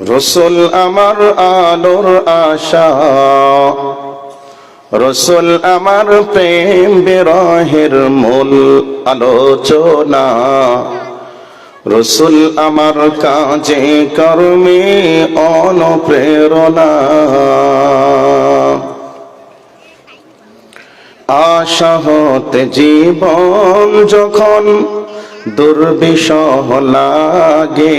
রসুল আমার আলোর আশা। রসুল আমার প্রেম বিরহের মূল আলোচনা। রসুল আমার কাজে কর্মে অনুপ্রেরণা। আশা হতে জীবন যখন দুর্বিষহ লাগে।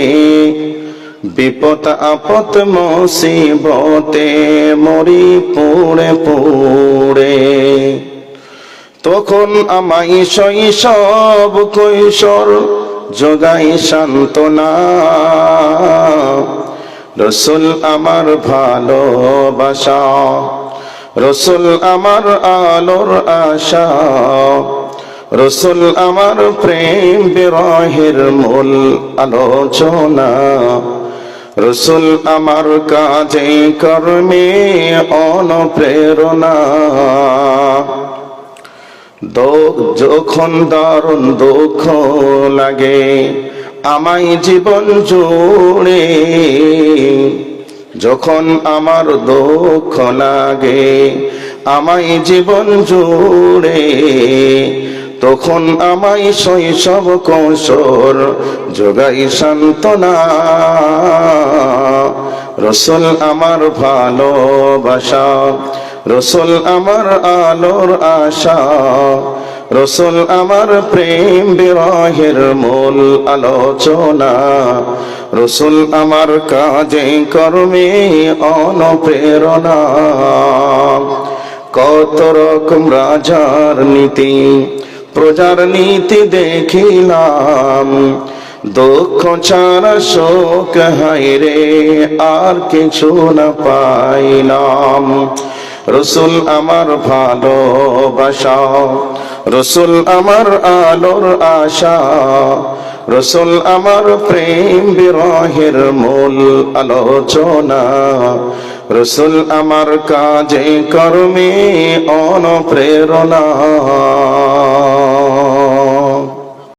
বিপদ আপদ মুসিবতে মরি পুড়ে পুড়ে। তখন আমাই শৈশব কৈশোর যোগাই সান্ত্বনা। রসুল আমার ভালোবাসা, রসুল আমার আলোর আশা, রসুল আমার প্রেম বিরহের মূল আলোচনা। রসুল আমার কাজে কর্মে অনুপ্রেরণা। যখন দারুণ দুঃখ লাগে, আমায় জীবন জুড়ে। যখন আমার দুঃখ লাগে, আমায় জীবন জুড়ে। তখন আমায় শৈশব কৌশল যোগাই সান্ত্বনা। রসুল আমার ভালোবাসা, রসুল আমার আলোর আশা, রসুল আমার প্রেম বিরহের মূল আলোচনা। রসুল আমার কাজে কর্মে অনুপ্রেরণা। কত রকম রাজার নীতি প্রজার নীতি দেখিলাম। দুঃখ ছাড়া শোক হাইরে আর কিছু না পাইলাম। রসুল আমার ভালোবাসা, রসুল আমার আলোর আশা রসুল আমার প্রেম বিরহের মূল আলোচনা। রসুল আমার কাজে কর্মে অনুপ্রেরণা।